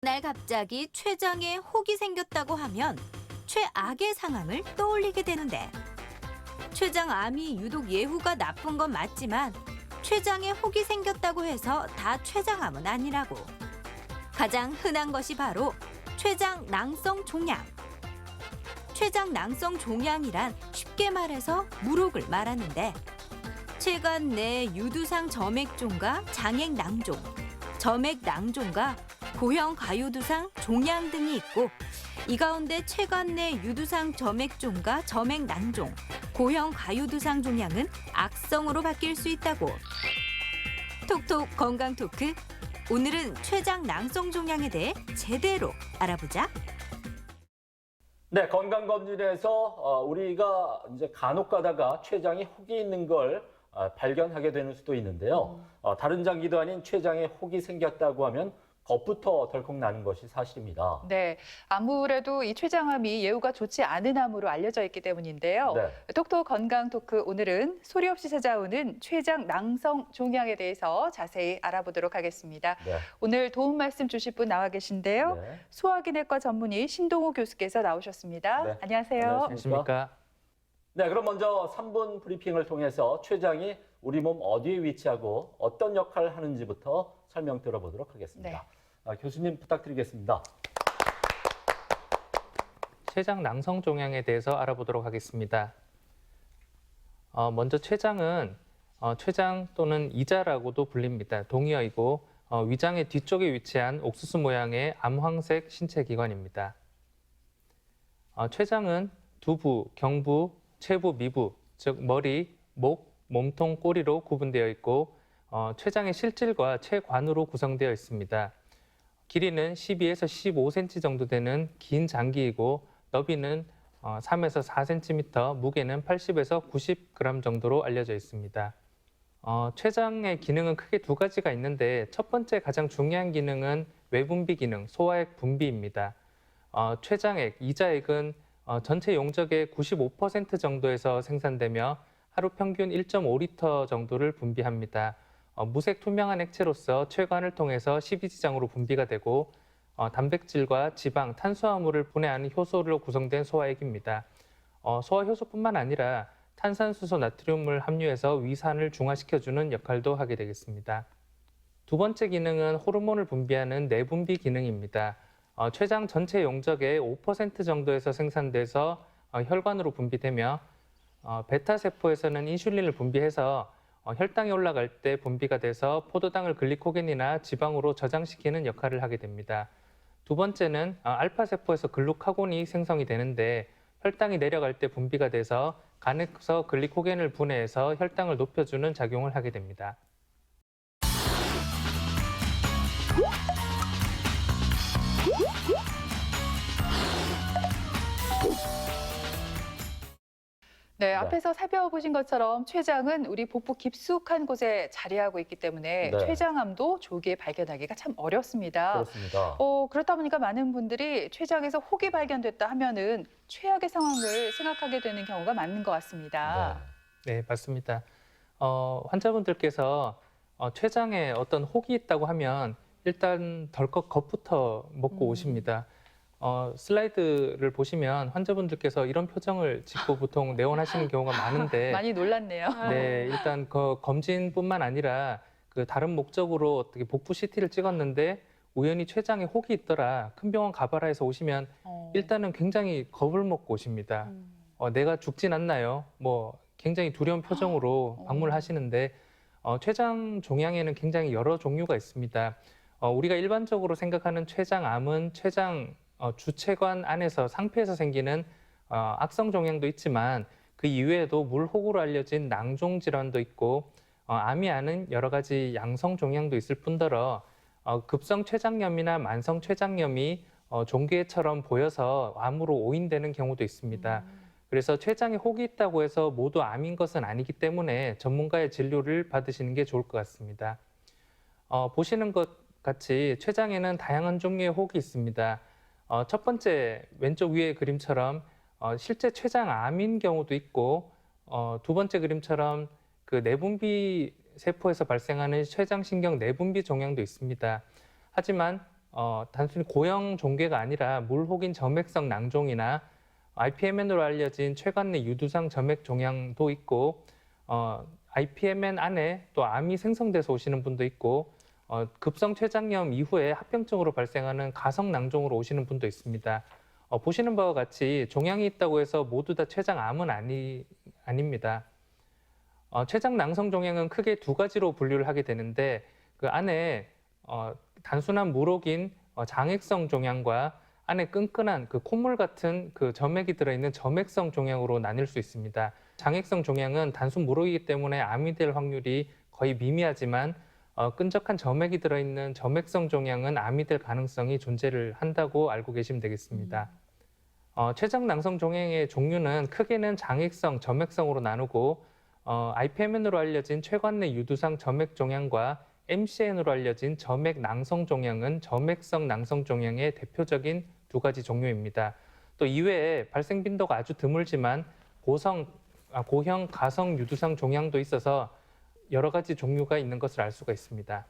날 갑자기 췌장에 혹이 생겼다고 하면 최악의 상황을 떠올리게 되는데 췌장암이 유독 예후가 나쁜 건 맞지만 췌장에 혹이 생겼다고 해서 다 췌장암은 아니라고. 가장 흔한 것이 바로 췌장 낭성 종양. 췌장 낭성 종양이란 쉽게 말해서 무록을 말하는데 체관 내 유두상 점액종과 장액 낭종 점액 낭종과 고형 가요두상 종양 등이 있고 이 가운데 체관 내 유두상 점액종과 점액 낭종, 고형 가요두상 종양은 악성으로 바뀔 수 있다고. 톡톡 건강 토크. 오늘은 췌장 낭성 종양에 대해 제대로 알아보자. 네, 건강검진에서 어, 우리가 이제 간혹 가다가 췌장에 혹이 있는 걸 어, 발견하게 되는 수도 있는데요. 어, 다른 장기도 아닌 췌장에 혹이 생겼다고 하면 겁부터 덜컥 나는 것이 사실입니다. 네, 아무래도 이 췌장암이 예후가 좋지 않은 암으로 알려져 있기 때문인데요. 네. 톡톡 건강 토크 오늘은 소리 없이 찾아오는 췌장 낭성 종양에 대해서 자세히 알아보도록 하겠습니다. 네. 오늘 도움 말씀 주실 분 나와 계신데요. 네. 소화기내과 전문의 신동호 교수께서 나오셨습니다. 네. 안녕하세요. 안녕하십니까? 네, 그럼 먼저 3분 브리핑을 통해서 췌장이 우리 몸 어디에 위치하고 어떤 역할을 하는지부터 설명 들어보도록 하겠습니다. 네. 아, 교수님 부탁드리겠습니다. 췌장 낭성 종양에 대해서 알아보도록 하겠습니다. 어, 먼저 췌장은 어, 췌장 또는 이자라고도 불립니다. 동의어이고 어, 위장의 뒤쪽에 위치한 옥수수 모양의 암황색 신체 기관입니다. 어, 췌장은 두부, 경부, 체부, 미부, 즉 머리, 목, 몸통, 꼬리로 구분되어 있고 어, 췌장의 실질과 췌관으로 구성되어 있습니다. 길이는 12에서 15cm 정도 되는 긴 장기이고 너비는 어, 3에서 4cm, 무게는 80에서 90g 정도로 알려져 있습니다. 어, 췌장의 기능은 크게 두 가지가 있는데 첫 번째 가장 중요한 기능은 외분비 기능, 소화액 분비입니다. 어, 췌장액, 이자액은 어, 전체 용적의 95% 정도에서 생산되며 하루 평균 1.5리터 정도를 분비합니다. 어, 무색 투명한 액체로서 췌관을 통해서 십이지장으로 분비가 되고 어, 단백질과 지방, 탄수화물을 분해하는 효소로 구성된 소화액입니다. 어, 소화 효소뿐만 아니라 탄산수소, 나트륨을 함유해서 위산을 중화시켜주는 역할도 하게 되겠습니다. 두 번째 기능은 호르몬을 분비하는 내분비 기능입니다. 어, 췌장 전체 용적의 5% 정도에서 생산돼서 어, 혈관으로 분비되며 어, 베타 세포에서는 인슐린을 분비해서 어, 혈당이 올라갈 때 분비가 돼서 포도당을 글리코겐이나 지방으로 저장시키는 역할을 하게 됩니다. 두 번째는 어, 알파 세포에서 글루카곤이 생성이 되는데 혈당이 내려갈 때 분비가 돼서 간에서 글리코겐을 분해해서 혈당을 높여주는 작용을 하게 됩니다. 네, 앞에서 살펴보신 것처럼 췌장은 우리 복부 깊숙한 곳에 자리하고 있기 때문에 네. 췌장암도 조기에 발견하기가 참 어렵습니다. 그렇습니다. 어, 그렇다 보니까 많은 분들이 췌장에서 혹이 발견됐다 하면은 최악의 상황을 생각하게 되는 경우가 많은 것 같습니다. 네, 맞습니다. 어, 환자분들께서 어, 췌장에 어떤 혹이 있다고 하면 일단 덜컥 겁부터 먹고 음. 오십니다. 어, 슬라이드를 보시면 환자분들께서 이런 표정을 짓고 보통 내원하시는 경우가 많은데 많이 놀랐네요. 네, 일단 그 검진뿐만 아니라 그 다른 목적으로 어떻게 복부 CT를 찍었는데 우연히 췌장에 혹이 있더라. 큰 병원 가봐라 해서 오시면 어. 일단은 굉장히 겁을 먹고 오십니다. 음. 어, 내가 죽진 않나요? 뭐 굉장히 두려운 표정으로 어. 방문을 하시는데 어, 췌장 종양에는 굉장히 여러 종류가 있습니다. 어, 우리가 일반적으로 생각하는 췌장암은 췌장 어, 주체관 안에서 상피에서 생기는 어, 악성 종양도 있지만 그 이외에도 물혹으로 알려진 낭종 질환도 있고 어, 암이 아닌 여러 가지 양성 종양도 있을 뿐더러 어, 급성 췌장염이나 만성 췌장염이 어, 종괴처럼 보여서 암으로 오인되는 경우도 있습니다. 음. 그래서 췌장에 혹이 있다고 해서 모두 암인 것은 아니기 때문에 전문가의 진료를 받으시는 게 좋을 것 같습니다. 어, 보시는 것 같이 췌장에는 다양한 종류의 혹이 있습니다. 어, 첫 번째 왼쪽 위의 그림처럼 어, 실제 췌장 암인 경우도 있고 어, 두 번째 그림처럼 그 내분비 세포에서 발생하는 췌장신경 내분비 종양도 있습니다. 하지만 어, 단순히 고형 종괴가 아니라 물혹인 점액성 낭종이나 IPMN으로 알려진 최관내 유두상 점액 종양도 있고 어, IPMN 안에 또 암이 생성돼서 오시는 분도 있고 어, 급성 췌장염 이후에 합병증으로 발생하는 가성 낭종으로 오시는 분도 있습니다. 어, 보시는 바와 같이 종양이 있다고 해서 모두 다 췌장암은 아니, 아닙니다. 어, 췌장 낭성 종양은 크게 두 가지로 분류를 하게 되는데 그 안에 어, 단순한 물혹인 어, 장액성 종양과 안에 끈끈한 그 콧물 같은 그 점액이 들어있는 점액성 종양으로 나뉠 수 있습니다. 장액성 종양은 단순 물혹이기 때문에 암이 될 확률이 거의 미미하지만 어, 끈적한 점액이 들어있는 점액성 종양은 암이 될 가능성이 존재를 한다고 알고 계시면 되겠습니다. 어, 췌장 낭성 종양의 종류는 크게는 장액성, 점액성으로 나누고 어, IPMN으로 알려진 최관내 유두상 점액 종양과 MCN으로 알려진 점액 낭성 종양은 점액성 낭성 종양의 대표적인 두 가지 종류입니다. 또 이외에 발생 빈도가 아주 드물지만 고성, 아, 고형 가성 유두상 종양도 있어서 여러 가지 종류가 있는 것을 알 수가 있습니다.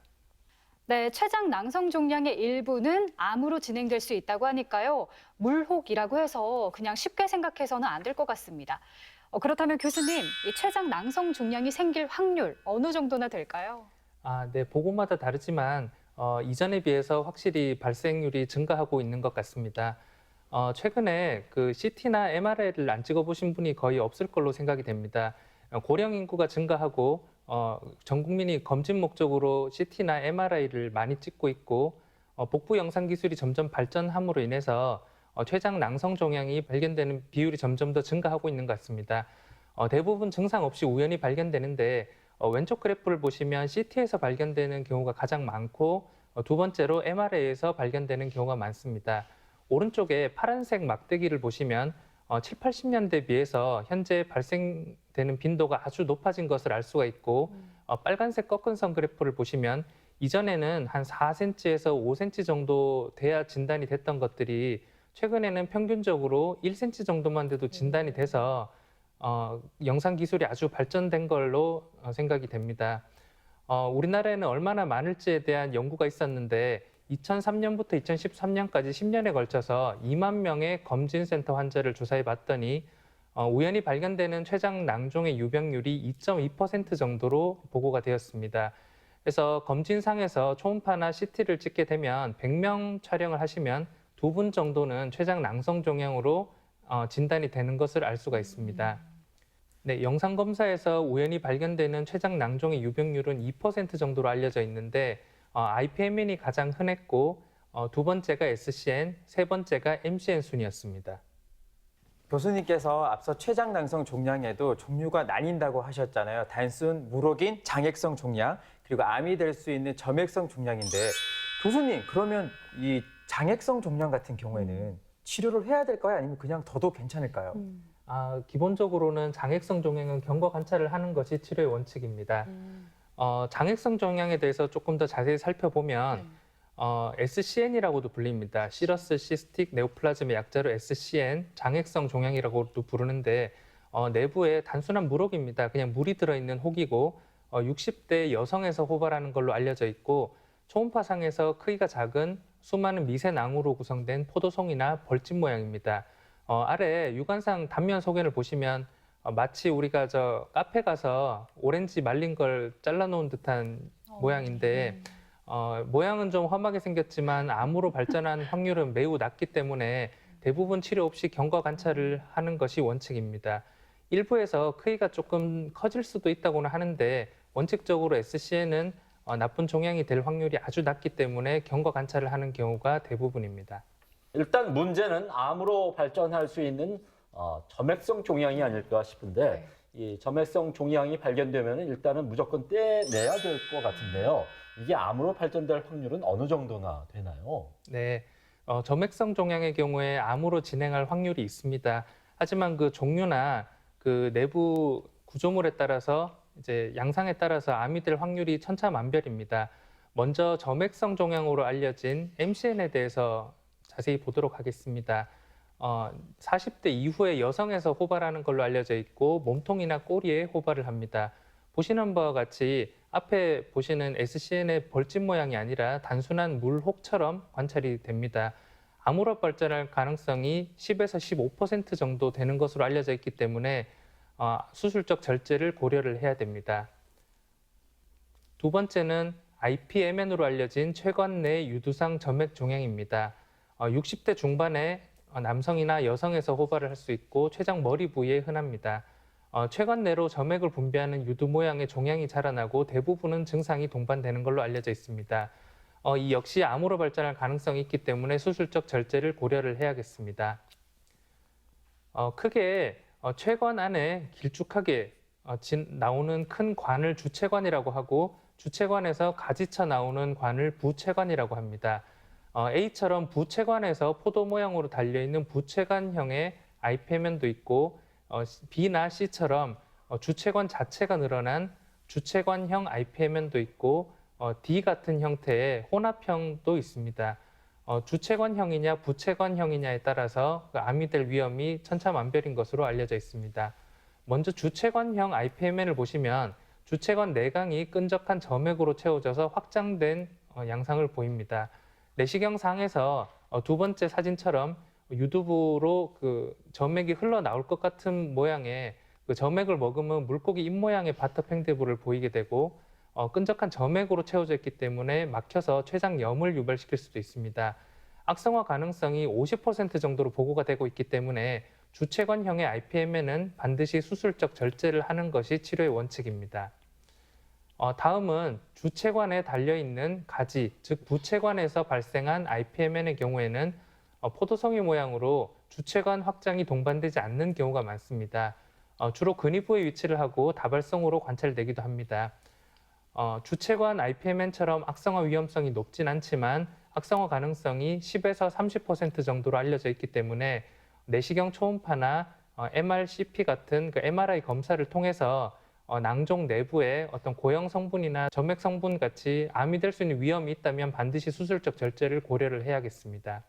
네, 췌장 낭성 종양의 일부는 암으로 진행될 수 있다고 하니까요. 물혹이라고 해서 그냥 쉽게 생각해서는 안 될 것 같습니다. 어, 그렇다면 교수님, 이 췌장 낭성 종양이 생길 확률 어느 정도나 될까요? 아, 네, 보고마다 다르지만 어, 이전에 비해서 확실히 발생률이 증가하고 있는 것 같습니다. 어, 최근에 그 CT나 MRI를 안 찍어보신 분이 거의 없을 걸로 생각이 됩니다. 어, 고령 인구가 증가하고 어, 전 국민이 검진 목적으로 CT나 MRI를 많이 찍고 있고 어, 복부 영상 기술이 점점 발전함으로 인해서 어, 췌장 낭성 종양이 발견되는 비율이 점점 더 증가하고 있는 것 같습니다. 어, 대부분 증상 없이 우연히 발견되는데 어, 왼쪽 그래프를 보시면 CT에서 발견되는 경우가 가장 많고 어, 두 번째로 MRI에서 발견되는 경우가 많습니다. 오른쪽에 파란색 막대기를 보시면 어, 7, 80년대 비해서 현재 발생되는 빈도가 아주 높아진 것을 알 수가 있고 어, 빨간색 꺾은 선 그래프를 보시면 이전에는 한 4cm에서 5cm 정도 돼야 진단이 됐던 것들이 최근에는 평균적으로 1cm 정도만 돼도 진단이 돼서 어, 영상 기술이 아주 발전된 걸로 어, 생각이 됩니다. 어, 우리나라에는 얼마나 많을지에 대한 연구가 있었는데 2003년부터 2013년까지 10년에 걸쳐서 2만 명의 검진센터 환자를 조사해 봤더니 어, 우연히 발견되는 췌장 낭종의 유병률이 2.2% 정도로 보고가 되었습니다. 그래서 검진상에서 초음파나 CT를 찍게 되면 100명 촬영을 하시면 두 분 정도는 췌장 낭성 종양으로 어, 진단이 되는 것을 알 수가 있습니다. 네, 영상 검사에서 우연히 발견되는 췌장 낭종의 유병률은 2% 정도로 알려져 있는데 어, IPMN이 가장 흔했고 어, 두 번째가 SCN, 세 번째가 MCN 순이었습니다. 교수님께서 앞서 췌장낭성 종양에도 종류가 나뉜다고 하셨잖아요. 단순 물혹인 장액성 종양 그리고 암이 될 수 있는 점액성 종양인데 교수님 그러면 이 장액성 종양 같은 경우에는 치료를 해야 될까요? 아니면 그냥 둬도 괜찮을까요? 아, 기본적으로는 장액성 종양은 경과 관찰을 하는 것이 치료의 원칙입니다. 어, 장액성 종양에 대해서 조금 더 자세히 살펴보면 어, SCN이라고도 불립니다. 시러스 시스틱 네오플라즘의 약자로 SCN, 장액성 종양이라고도 부르는데 어, 내부에 단순한 물혹입니다. 그냥 물이 들어있는 혹이고 어, 60대 여성에서 호발하는 걸로 알려져 있고 초음파상에서 크기가 작은 수많은 미세낭으로 구성된 포도송이나 벌집 모양입니다. 어, 아래 유관상 단면 소견을 보시면 어, 마치 우리가 저 카페 가서 오렌지 말린 걸 잘라놓은 듯한 모양인데 어, 모양은 좀 험하게 생겼지만 암으로 발전한 확률은 매우 낮기 때문에 대부분 치료 없이 경과 관찰을 하는 것이 원칙입니다. 일부에서 크기가 조금 커질 수도 있다고는 하는데 원칙적으로 SCN은 어, 나쁜 종양이 될 확률이 아주 낮기 때문에 경과 관찰을 하는 경우가 대부분입니다. 일단 문제는 암으로 발전할 수 있는 어, 점액성 종양이 아닐까 싶은데 이 점액성 종양이 발견되면 일단은 무조건 떼내야 될 것 같은데요. 이게 암으로 발전될 확률은 어느 정도나 되나요? 네, 어, 점액성 종양의 경우에 암으로 진행할 확률이 있습니다. 하지만 그 종류나 그 내부 구조물에 따라서 이제 양상에 따라서 암이 될 확률이 천차만별입니다. 먼저 점액성 종양으로 알려진 MCN에 대해서 자세히 보도록 하겠습니다. 어, 40대 이후에 여성에서 호발하는 걸로 알려져 있고 몸통이나 꼬리에 호발을 합니다. 보시는 바와 같이 앞에 보시는 SCN의 벌집 모양이 아니라 단순한 물혹처럼 관찰이 됩니다. 암으로 발전할 가능성이 10에서 15% 정도 되는 것으로 알려져 있기 때문에 어, 수술적 절제를 고려를 해야 됩니다. 두 번째는 IPMN으로 알려진 최관 내 유두상 점액 종양입니다. 어, 60대 중반의 어, 남성이나 여성에서 호발을 할 수 있고 췌장 머리 부위에 흔합니다. 어, 최관 내로 점액을 분비하는 유두 모양의 종양이 자라나고 대부분은 증상이 동반되는 걸로 알려져 있습니다. 어, 이 역시 암으로 발전할 가능성이 있기 때문에 수술적 절제를 고려를 해야겠습니다. 어, 크게 어, 최관 안에 길쭉하게 어, 진, 나오는 큰 관을 주체관이라고 하고 주체관에서 가지쳐 나오는 관을 부체관이라고 합니다. 어, A처럼 부체관에서 포도 모양으로 달려 있는 부체관형의 IPMN도 있고 어, B나 C처럼 어, 주체관 자체가 늘어난 주체관형 IPMN도 있고 어, D 같은 형태의 혼합형도 있습니다. 어, 주체관형이냐 부체관형이냐에 따라서 그 암이 될 위험이 천차만별인 것으로 알려져 있습니다. 먼저 주체관형 IPMN을 보시면 주체관 내강이 끈적한 점액으로 채워져서 확장된 어, 양상을 보입니다. 내시경상에서 어, 두 번째 사진처럼 유두부로 그 점액이 흘러 나올 것 같은 모양의 그 점액을 먹으면 물고기 입 모양의 바터팽대부를 보이게 되고 어, 끈적한 점액으로 채워져 있기 때문에 막혀서 췌장염을 유발시킬 수도 있습니다. 악성화 가능성이 50% 정도로 보고가 되고 있기 때문에 주체관형의 IPM에는 반드시 수술적 절제를 하는 것이 치료의 원칙입니다. 어, 다음은 주체관에 달려 있는 가지, 즉 부체관에서 발생한 IPMN의 경우에는 어, 포도송이 모양으로 주체관 확장이 동반되지 않는 경우가 많습니다. 어, 주로 근위부에 위치를 하고 다발성으로 관찰되기도 합니다. 어, 주체관 IPMN처럼 악성화 위험성이 높진 않지만 악성화 가능성이 10에서 30% 정도로 알려져 있기 때문에 내시경 초음파나 어, MRCP 같은 그 MRI 검사를 통해서 어, 낭종 내부에 어떤 고형 성분이나 점액 성분 같이 암이 될 수 있는 위험이 있다면 반드시 수술적 절제를 고려를 해야겠습니다.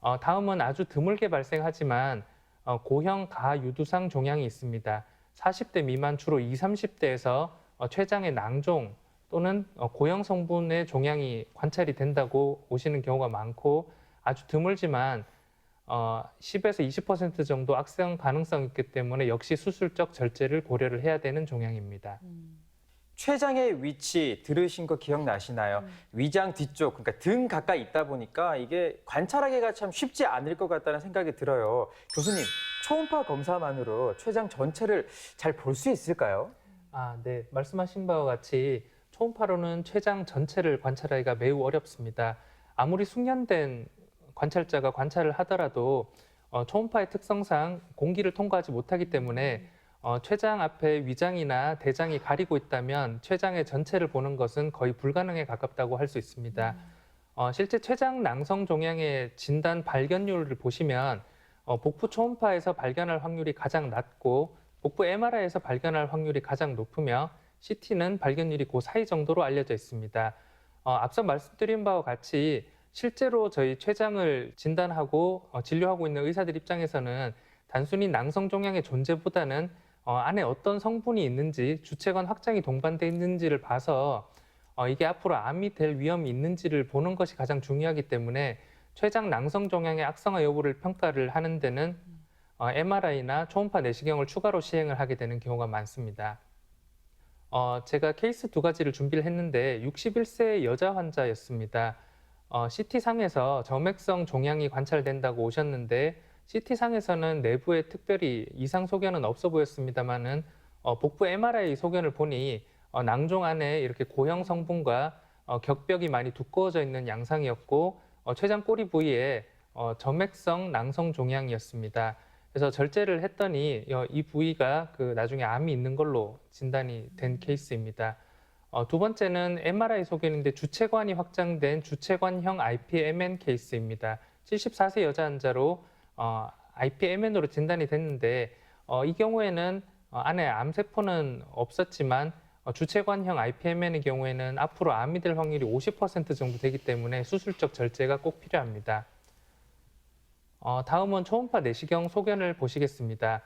어, 다음은 아주 드물게 발생하지만 어, 고형 가유두상 종양이 있습니다. 40대 미만 주로 20, 30대에서 어, 췌장의 낭종 또는 어, 고형 성분의 종양이 관찰이 된다고 오시는 경우가 많고 아주 드물지만 어, 10에서 20% 정도 악성 가능성이 있기 때문에 역시 수술적 절제를 고려를 해야 되는 종양입니다. 췌장의 위치 들으신 거 기억나시나요? 위장 뒤쪽, 그러니까 등 가까이 있다 보니까 이게 관찰하기가 참 쉽지 않을 것 같다는 생각이 들어요. 교수님, 초음파 검사만으로 췌장 전체를 잘 볼 수 있을까요? 아, 네. 말씀하신 바와 같이 초음파로는 췌장 전체를 관찰하기가 매우 어렵습니다. 아무리 숙련된 관찰자가 관찰을 하더라도 어, 초음파의 특성상 공기를 통과하지 못하기 때문에 어, 췌장 앞에 위장이나 대장이 가리고 있다면 췌장의 전체를 보는 것은 거의 불가능에 가깝다고 할 수 있습니다. 어, 실제 췌장 낭성 종양의 진단 발견률을 보시면 어, 복부 초음파에서 발견할 확률이 가장 낮고 복부 MRI에서 발견할 확률이 가장 높으며 CT는 발견률이 그 사이 정도로 알려져 있습니다. 어, 앞서 말씀드린 바와 같이 실제로 저희 췌장을 진단하고 어, 진료하고 있는 의사들 입장에서는 단순히 낭성 종양의 존재보다는 어, 안에 어떤 성분이 있는지 주체관 확장이 동반돼 있는지를 봐서 어, 이게 앞으로 암이 될 위험이 있는지를 보는 것이 가장 중요하기 때문에 췌장 낭성 종양의 악성화 여부를 평가를 하는 데는 어, MRI나 초음파 내시경을 추가로 시행을 하게 되는 경우가 많습니다. 어, 제가 케이스 두 가지를 준비를 했는데 61세 여자 환자였습니다. 어, CT상에서 점액성 종양이 관찰된다고 오셨는데 CT상에서는 내부에 특별히 이상 소견은 없어 보였습니다만은 어, 복부 MRI 소견을 보니 어, 낭종 안에 이렇게 고형 성분과 어, 격벽이 많이 두꺼워져 있는 양상이었고 어, 췌장 꼬리 부위에 어, 점액성 낭성 종양이었습니다. 그래서 절제를 했더니 어, 이 부위가 그 나중에 암이 있는 걸로 진단이 된 케이스입니다. 어, 두 번째는 MRI 소견인데 주체관이 확장된 주체관형 IPMN 케이스입니다. 74세 여자 환자로 어, IPMN으로 진단이 됐는데 어, 이 경우에는 어, 안에 암세포는 없었지만 어, 주체관형 IPMN의 경우에는 앞으로 암이 될 확률이 50% 정도 되기 때문에 수술적 절제가 꼭 필요합니다. 어, 다음은 초음파 내시경 소견을 보시겠습니다.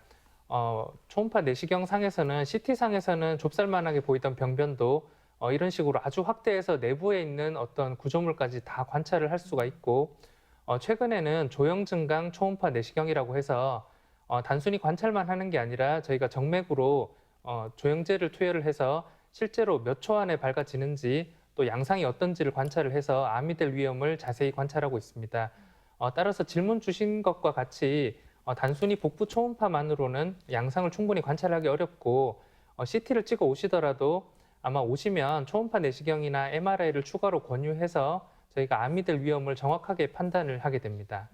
어, 초음파 내시경 상에서는 CT 상에서는 좁쌀만하게 보이던 병변도 어, 이런 식으로 아주 확대해서 내부에 있는 어떤 구조물까지 다 관찰을 할 수가 있고 어, 최근에는 조형 증강 초음파 내시경이라고 해서 어, 단순히 관찰만 하는 게 아니라 저희가 정맥으로 어, 조형제를 투여를 해서 실제로 몇 초 안에 밝아지는지 또 양상이 어떤지를 관찰을 해서 암이 될 위험을 자세히 관찰하고 있습니다. 어, 따라서 질문 주신 것과 같이 어, 단순히 복부 초음파만으로는 양상을 충분히 관찰하기 어렵고 어, CT를 찍어 오시더라도 아마 오시면 초음파 내시경이나 MRI를 추가로 권유해서 저희가 암이 될 위험을 정확하게 판단을 하게 됩니다.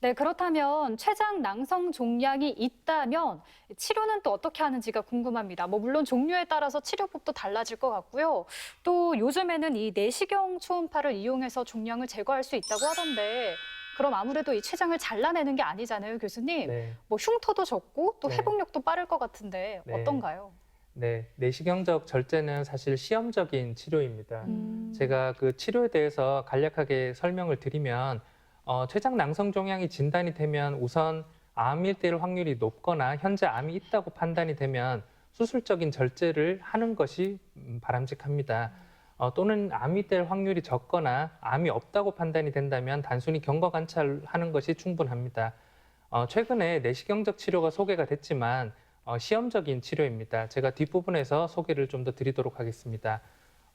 네, 그렇다면 췌장 낭성 종양이 있다면 치료는 또 어떻게 하는지가 궁금합니다. 뭐 물론 종류에 따라서 치료법도 달라질 것 같고요. 또 요즘에는 이 내시경 초음파를 이용해서 종양을 제거할 수 있다고 하던데 그럼 아무래도 이 췌장을 잘라내는 게 아니잖아요, 교수님. 네. 뭐 흉터도 적고 또 네. 회복력도 빠를 것 같은데 네. 어떤가요? 네, 내시경적 절제는 사실 시험적인 치료입니다. 음. 제가 그 치료에 대해서 간략하게 설명을 드리면 어, 췌장 낭성 종양이 진단이 되면 우선 암일 될 확률이 높거나 현재 암이 있다고 판단이 되면 수술적인 절제를 하는 것이 음, 바람직합니다. 어, 또는 암이 될 확률이 적거나 암이 없다고 판단이 된다면 단순히 경과 관찰하는 것이 충분합니다. 어, 최근에 내시경적 치료가 소개가 됐지만 어, 시험적인 치료입니다. 제가 뒷부분에서 소개를 좀 더 드리도록 하겠습니다.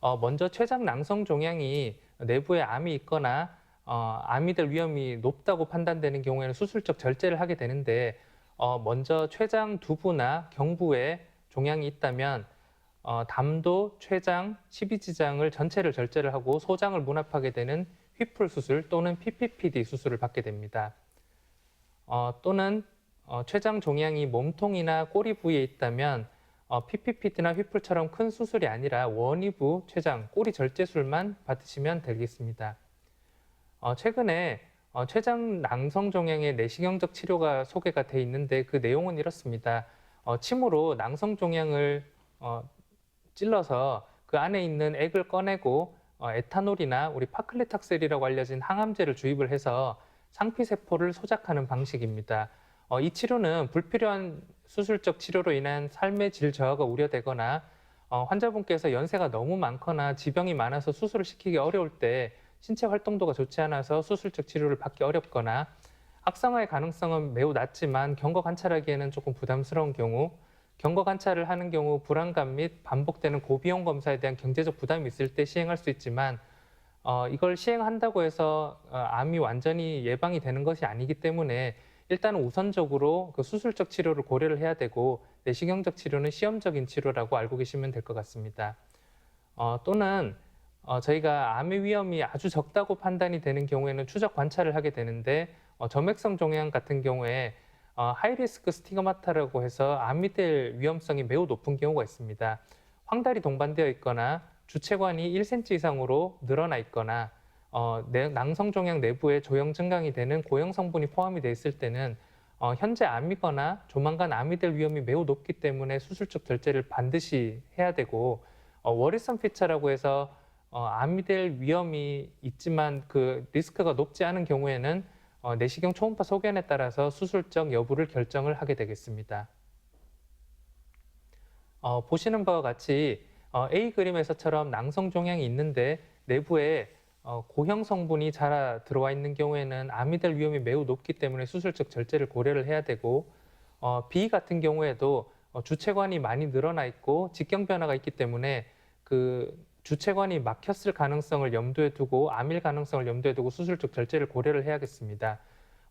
어, 먼저 췌장 낭성 종양이 내부에 암이 있거나 어, 암이 될 위험이 높다고 판단되는 경우에는 수술적 절제를 하게 되는데 어, 먼저 췌장 두부나 경부에 종양이 있다면 어, 담도, 췌장, 십이지장을 전체를 절제를 하고 소장을 문합하게 되는 휘풀 수술 또는 PPPD 수술을 받게 됩니다. 어, 또는 어, 췌장 종양이 몸통이나 꼬리 부위에 있다면 어, PPPD나 휘풀처럼 큰 수술이 아니라 원위부 췌장 꼬리 절제술만 받으시면 되겠습니다. 어, 최근에 어, 췌장 낭성 종양의 내시경적 치료가 소개가 돼 있는데 그 내용은 이렇습니다. 어, 침으로 낭성 종양을 어, 찔러서 그 안에 있는 액을 꺼내고 어, 에탄올이나 우리 파클레탁셀이라고 알려진 항암제를 주입을 해서 상피세포를 소작하는 방식입니다. 어, 이 치료는 불필요한 수술적 치료로 인한 삶의 질 저하가 우려되거나 어, 환자분께서 연세가 너무 많거나 지병이 많아서 수술을 시키기 어려울 때 신체 활동도가 좋지 않아서 수술적 치료를 받기 어렵거나 악성화의 가능성은 매우 낮지만 경과 관찰하기에는 조금 부담스러운 경우 경과 관찰을 하는 경우 불안감 및 반복되는 고비용 검사에 대한 경제적 부담이 있을 때 시행할 수 있지만 어, 이걸 시행한다고 해서 어, 암이 완전히 예방이 되는 것이 아니기 때문에 일단 우선적으로 그 수술적 치료를 고려를 해야 되고 내시경적 치료는 시험적인 치료라고 알고 계시면 될 것 같습니다. 어, 또는 어, 저희가 암의 위험이 아주 적다고 판단이 되는 경우에는 추적 관찰을 하게 되는데 어, 점액성 종양 같은 경우에 어, 하이리스크 스티그마타라고 해서 암이 될 위험성이 매우 높은 경우가 있습니다. 황달이 동반되어 있거나 주체관이 1cm 이상으로 늘어나 있거나 어, 내- 낭성 종양 내부에 조형 증강이 되는 고형 성분이 포함이 돼 있을 때는 어, 현재 암이거나 조만간 암이 될 위험이 매우 높기 때문에 수술적 절제를 반드시 해야 되고 어, 워리선 피처라고 해서 어, 암이 될 위험이 있지만 그 리스크가 높지 않은 경우에는 어, 내시경 초음파 소견에 따라서 수술적 여부를 결정을 하게 되겠습니다. 어, 보시는 바와 같이 어, A 그림에서처럼 낭성 종양이 있는데 내부에 어, 고형 성분이 자라 들어와 있는 경우에는 암이 될 위험이 매우 높기 때문에 수술적 절제를 고려를 해야 되고 어, B 같은 경우에도 어, 주체관이 많이 늘어나 있고 직경 변화가 있기 때문에 그 주체관이 막혔을 가능성을 염두에 두고 암일 가능성을 염두에 두고 수술적 절제를 고려를 해야겠습니다.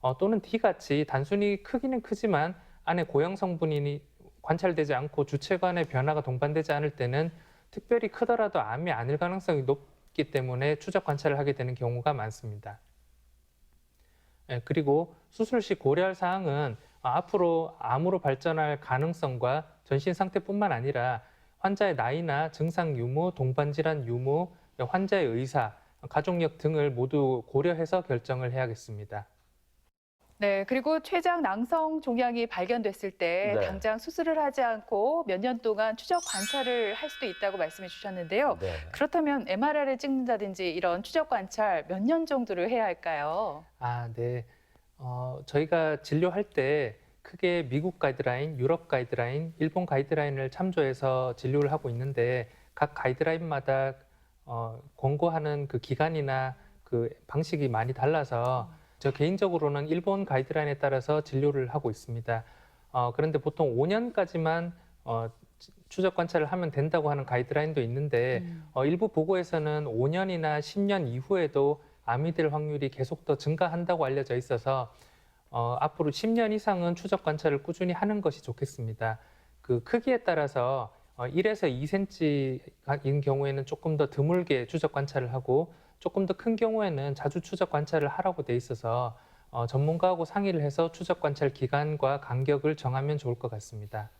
어, 또는 D 같이 단순히 크기는 크지만 안에 고형 성분이 관찰되지 않고 주체관의 변화가 동반되지 않을 때는 특별히 크더라도 암이 아닐 가능성이 높기 때문에 추적 관찰을 하게 되는 경우가 많습니다. 예, 그리고 수술 시 고려할 사항은 아, 앞으로 암으로 발전할 가능성과 전신 상태뿐만 아니라 환자의 나이나 증상 유무, 동반 질환 유무, 환자의 의사, 가족력 등을 모두 고려해서 결정을 해야겠습니다. 네, 그리고 췌장 낭성 종양이 발견됐을 때 네. 당장 수술을 하지 않고 몇 년 동안 추적 관찰을 할 수도 있다고 말씀해 주셨는데요. 네. 그렇다면 MRI를 찍는다든지 이런 추적 관찰 몇 년 정도를 해야 할까요? 아, 네. 어, 저희가 진료할 때 크게 미국 가이드라인, 유럽 가이드라인, 일본 가이드라인을 참조해서 진료를 하고 있는데 각 가이드라인마다 어, 권고하는 그 기간이나 그 방식이 많이 달라서 저 개인적으로는 일본 가이드라인에 따라서 진료를 하고 있습니다. 어, 그런데 보통 5년까지만 어, 추적 관찰을 하면 된다고 하는 가이드라인도 있는데 어, 일부 보고에서는 5년이나 10년 이후에도 암이 될 확률이 계속 더 증가한다고 알려져 있어서 어, 앞으로 10년 이상은 추적 관찰을 꾸준히 하는 것이 좋겠습니다. 그 크기에 따라서 어, 1에서 2cm인 경우에는 조금 더 드물게 추적 관찰을 하고 조금 더 큰 경우에는 자주 추적 관찰을 하라고 돼 있어서 어, 전문가하고 상의를 해서 추적 관찰 기간과 간격을 정하면 좋을 것 같습니다.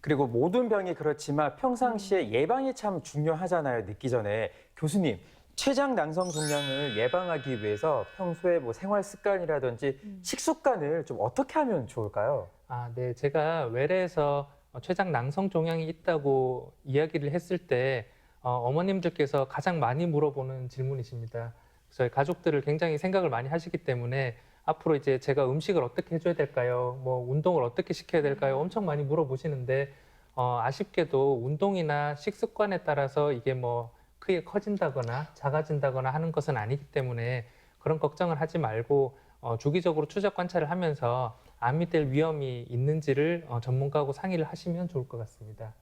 그리고 모든 병이 그렇지만 평상시에 예방이 참 중요하잖아요. 늦기 전에 교수님 췌장 낭성 종양을 예방하기 위해서 평소에 뭐 생활 습관이라든지 식습관을 좀 어떻게 하면 좋을까요? 아, 네. 제가 외래에서 어, 췌장 낭성 종양이 있다고 이야기를 했을 때 어, 어머님들께서 가장 많이 물어보는 질문이십니다. 저희 가족들을 굉장히 생각을 많이 하시기 때문에 앞으로 이제 제가 음식을 어떻게 해줘야 될까요? 뭐 운동을 어떻게 시켜야 될까요? 엄청 많이 물어보시는데 어, 아쉽게도 운동이나 식습관에 따라서 이게 뭐 크게 커진다거나 작아진다거나 하는 것은 아니기 때문에 그런 걱정을 하지 말고 어, 주기적으로 추적 관찰을 하면서 암이 될 위험이 있는지를 어, 전문가하고 상의를 하시면 좋을 것 같습니다.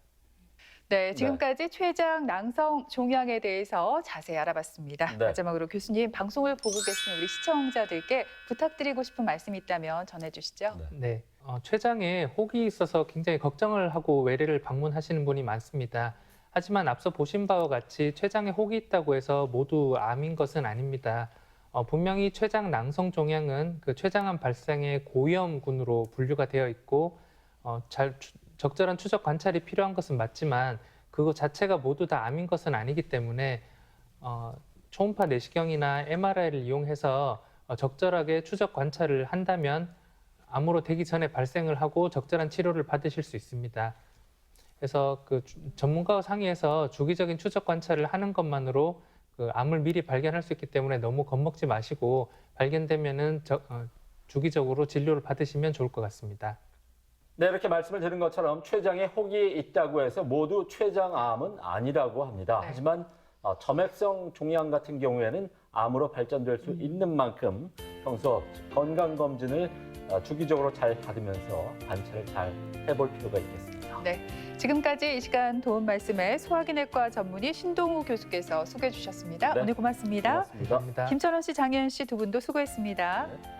네, 지금까지 췌장 낭성 종양에 대해서 자세히 알아봤습니다. 네. 마지막으로 교수님 방송을 보고 계신 우리 시청자들께 부탁드리고 싶은 말씀이 있다면 전해주시죠. 네. 네, 어, 췌장에 혹이 있어서 굉장히 걱정을 하고 외래를 방문하시는 분이 많습니다. 하지만 앞서 보신 바와 같이 췌장에 혹이 있다고 해서 모두 암인 것은 아닙니다. 어, 분명히 췌장 낭성 종양은 그 췌장암 발생의 고위험군으로 분류가 되어 있고 어, 잘 추- 적절한 추적 관찰이 필요한 것은 맞지만 그거 자체가 모두 다 암인 것은 아니기 때문에 어, 초음파 내시경이나 MRI를 이용해서 어, 적절하게 추적 관찰을 한다면 암으로 되기 전에 발생을 하고 적절한 치료를 받으실 수 있습니다. 그래서 그 주- 전문가와 상의해서 주기적인 추적 관찰을 하는 것만으로 그 암을 미리 발견할 수 있기 때문에 너무 겁먹지 마시고 발견되면은 저- 어, 주기적으로 진료를 받으시면 좋을 것 같습니다. 네, 이렇게 말씀을 드린 것처럼 췌장에 혹이 있다고 해서 모두 췌장암은 아니라고 합니다. 네. 하지만 어, 점액성 종양 같은 경우에는 암으로 발전될 수 있는 만큼 평소 건강 검진을 어, 주기적으로 잘 받으면서 관찰을 잘 해볼 필요가 있겠습니다. 네, 지금까지 이 시간 도움 말씀에 소화기내과 전문의 신동우 교수께서 소개해 주셨습니다. 네. 오늘 고맙습니다. 고맙습니다. 김천원 씨, 장현 씨두 분도 수고했습니다. 네.